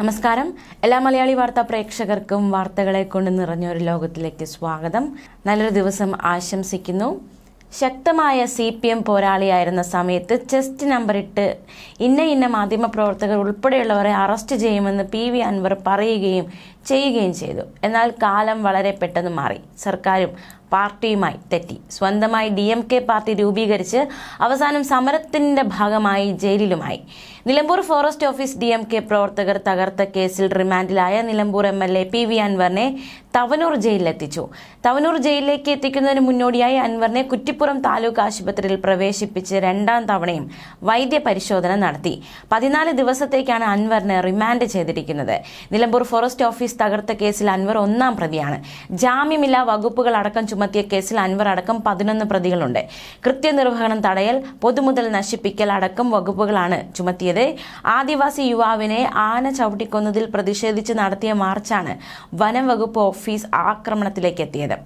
നമസ്കാരം. എല്ലാ മലയാളി വാർത്താ പ്രേക്ഷകർക്കും വാർത്തകളെ കൊണ്ട് നിറഞ്ഞൊരു ലോകത്തിലേക്ക് സ്വാഗതം. നല്ലൊരു ദിവസം ആശംസിക്കുന്നു. ശക്തമായ സി പി എം പോരാളിയായിരുന്ന സമയത്ത് ചെസ്റ്റ് നമ്പറിട്ട് ഇന്ന ഇന്ന മാധ്യമ പ്രവർത്തകർ ഉൾപ്പെടെയുള്ളവരെ അറസ്റ്റ് ചെയ്യുമെന്ന് പി വി അൻവർ പറയുകയും ചെയ്യുകയും ചെയ്തു. എന്നാൽ കാലം വളരെ പെട്ടെന്ന് മാറി. സർക്കാരും പാർട്ടിയുമായി തെറ്റി. സ്വന്തമായി ഡി എം കെ പാർട്ടി രൂപീകരിച്ച് അവസാനം സമരത്തിന്റെ ഭാഗമായി ജയിലിലുമായി. Nilambur forest office D M K പ്രവർത്തകർ തകർത്ത കേസിൽ റിമാൻഡിലായ Nilambur M L A P V അൻവറിനെ തവനൂർ ജയിലിലെത്തിച്ചു. തവനൂർ ജയിലിലേക്ക് എത്തിക്കുന്നതിന് മുന്നോടിയായി അൻവറിനെ കുറ്റിപ്പുറം താലൂക്ക് ആശുപത്രിയിൽ പ്രവേശിപ്പിച്ച് രണ്ടാം തവണയും വൈദ്യ പരിശോധന നടത്തി. പതിനാല് ദിവസത്തേക്കാണ് അൻവറിനെ റിമാൻഡ് ചെയ്തിരിക്കുന്നത്. നിലമ്പൂർ ഫോറസ്റ്റ് ഓഫീസ് തകർത്ത കേസിൽ അൻവർ ഒന്നാം പ്രതിയാണ്. ജാമ്യമില്ലാ വകുപ്പുകൾ അടക്കം ചുമത്തിയ കേസിൽ അൻവർ അടക്കം പതിനൊന്ന് പ്രതികളുണ്ട്. കൃത്യനിർവഹണം തടയൽ പൊതുമുതൽ നശിപ്പിക്കൽ അടക്കം വകുപ്പുകളാണ് ചുമത്തിയത്. ആദിവാസി യുവാവിനെ ആന ചവിട്ടിക്കൊന്നതിൽ പ്രതിഷേധിച്ച് നടത്തിയ മാർച്ചാണ് വനം വകുപ്പ് ഓഫീസ് ആക്രമണത്തിലേക്ക് എത്തിയത്.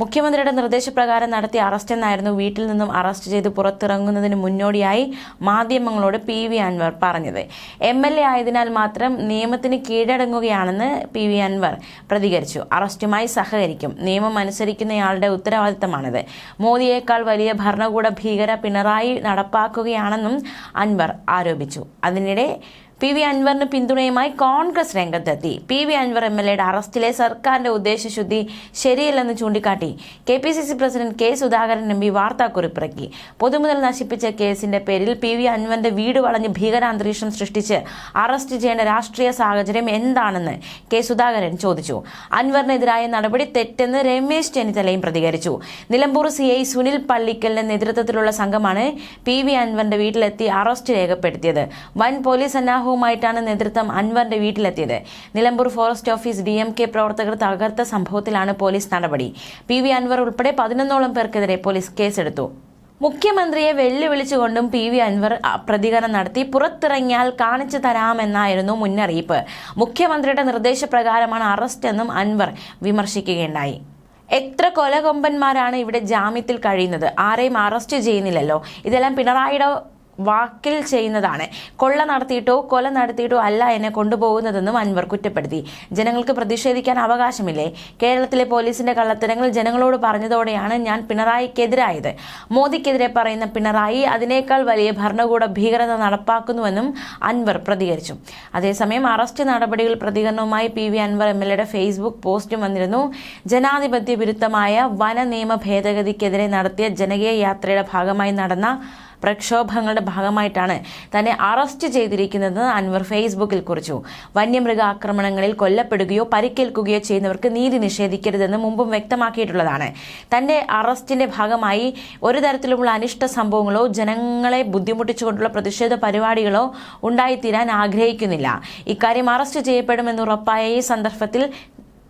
മുഖ്യമന്ത്രിയുടെ നിർദ്ദേശപ്രകാരം നടത്തിയ അറസ്റ്റ് എന്നായിരുന്നു വീട്ടിൽ നിന്നും അറസ്റ്റ് ചെയ്ത് പുറത്തിറങ്ങുന്നതിന് മുന്നോടിയായി മാധ്യമങ്ങളോട് പി വി അൻവർ പറഞ്ഞത്. എം എൽ എ ആയതിനാൽ മാത്രം നിയമത്തിന് കീഴടങ്ങുകയാണെന്ന് പി വി അൻവർ പ്രതികരിച്ചു. അറസ്റ്റുമായി സഹകരിക്കും. നിയമം അനുസരിക്കുന്നയാളുടെ ഉത്തരവാദിത്തമാണിത്. മോദിയേക്കാൾ വലിയ ഭരണകൂട ഭീകര പിണറായി നടപ്പാക്കുകയാണെന്നും അൻവർ ആരോപിച്ചു. അതിനിടെ പി വി അൻവറിന് പിന്തുണയുമായി കോൺഗ്രസ് രംഗത്തെത്തി. P V Anvar M L എയുടെ അറസ്റ്റിലെ സർക്കാരിന്റെ ഉദ്ദേശശുദ്ധി ശരിയല്ലെന്ന് ചൂണ്ടിക്കാട്ടി. K P C C president K Sudhakaran M P വാർത്താക്കുറിപ്പിറക്കി. പൊതുമുതൽ നശിപ്പിച്ച കേസിന്റെ പേരിൽ പി വി അൻവറിന്റെ വീട് വളഞ്ഞ് ഭീകരാന്തരീക്ഷം സൃഷ്ടിച്ച് അറസ്റ്റ് ചെയ്യേണ്ട രാഷ്ട്രീയ സാഹചര്യം എന്താണെന്ന് കെ സുധാകരൻ ചോദിച്ചു. അൻവറിനെതിരായ നടപടി തെറ്റെന്ന് രമേശ് ചെന്നിത്തലയും പ്രതികരിച്ചു. നിലമ്പൂർ സി ഐ സുനിൽ പള്ളിക്കലിന്റെ നേതൃത്വത്തിലുള്ള സംഘമാണ് പി വി അൻവറിന്റെ വീട്ടിലെത്തി അറസ്റ്റ് രേഖപ്പെടുത്തിയത്. വൻ പോലീസ് സന്നാഹവുമായിട്ടാണ് നേതൃത്വം അൻവറിന്റെ വീട്ടിലെത്തിയത്. Nilambur forest office D M K പ്രവർത്തകർ തകർത്ത സംഭവത്തിലാണ് പോലീസ് നടപടി. പി വി അൻവർ ഉൾപ്പെടെ പതിനൊന്നോളം പേർക്കെതിരെ പോലീസ് കേസെടുത്തു. മുഖ്യമന്ത്രിയെ വെല്ലുവിളിച്ചുകൊണ്ടും പി വി അൻവർ പ്രതികരണം നടത്തി പുറത്തിറങ്ങിയാൽ കാണിച്ചു തരാമെന്നായിരുന്നു മുന്നറിയിപ്പ്. മുഖ്യമന്ത്രിയുടെ നിർദ്ദേശപ്രകാരമാണ് അറസ്റ്റ് എന്നും അൻവർ വിമർശിക്കുകയുണ്ടായി. എത്ര കൊലകൊമ്പന്മാരാണ് ഇവിടെ ജാമ്യത്തിൽ കഴിയുന്നത്? ആരെയും അറസ്റ്റ് ചെയ്യുന്നില്ലല്ലോ. ഇതെല്ലാം പിണറായിയുടെ വാക്കിൽ ചെയ്യുന്നതാണ്. കൊള്ള നടത്തിയിട്ടോ കൊല നടത്തിയിട്ടോ അല്ല എന്നെ കൊണ്ടുപോകുന്നതെന്നും അൻവർ കുറ്റപ്പെടുത്തി. ജനങ്ങൾക്ക് പ്രതിഷേധിക്കാൻ അവകാശമില്ലേ? കേരളത്തിലെ പോലീസിന്റെ കള്ളത്തരങ്ങൾ ജനങ്ങളോട് പറഞ്ഞതോടെയാണ് ഞാൻ പിണറായിക്കെതിരായത്. മോദിക്കെതിരെ പറയുന്ന പിണറായി അതിനേക്കാൾ വലിയ ഭരണകൂട ഭീകരത നടപ്പാക്കുന്നുവെന്നും അൻവർ പ്രതികരിച്ചു. അതേസമയം അറസ്റ്റ് നടപടികൾ പ്രതികരണവുമായി P V Anvar M L എയുടെ ഫേസ്ബുക്ക് പോസ്റ്റും വന്നിരുന്നു. ജനാധിപത്യ വിരുദ്ധമായ വന നിയമ ഭേദഗതിക്കെതിരെ നടത്തിയ ജനകീയ യാത്രയുടെ ഭാഗമായി നടന്ന പ്രക്ഷോഭങ്ങളുടെ ഭാഗമായിട്ടാണ് തന്നെ അറസ്റ്റ് ചെയ്തിരിക്കുന്നതെന്ന് അൻവർ ഫേസ്ബുക്കിൽ കുറിച്ചു. വന്യമൃഗ ആക്രമണങ്ങളിൽ കൊല്ലപ്പെടുകയോ പരിക്കേൽക്കുകയോ ചെയ്യുന്നവർക്ക് നീതി നിഷേധിക്കരുതെന്ന് മുമ്പും വ്യക്തമാക്കിയിട്ടുള്ളതാണ്. തന്റെ അറസ്റ്റിന്റെ ഭാഗമായി ഒരു തരത്തിലുമുള്ള അനിഷ്ട സംഭവങ്ങളോ ജനങ്ങളെ ബുദ്ധിമുട്ടിച്ചുകൊണ്ടുള്ള പ്രതിഷേധ പരിപാടികളോ ഉണ്ടായിത്തീരാൻ ആഗ്രഹിക്കുന്നില്ല. ഇക്കാര്യം അറസ്റ്റ് ചെയ്യപ്പെടുമെന്ന് ഉറപ്പായ ഈ സന്ദർഭത്തിൽ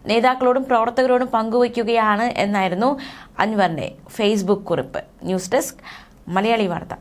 നേതാക്കളോടും പ്രവർത്തകരോടും പങ്കുവയ്ക്കുകയാണ് എന്നായിരുന്നു അൻവറിന്റെ ഫേസ്ബുക്ക് കുറിപ്പ്. ന്യൂസ് ഡെസ്ക് മലയാളി വാർത്ത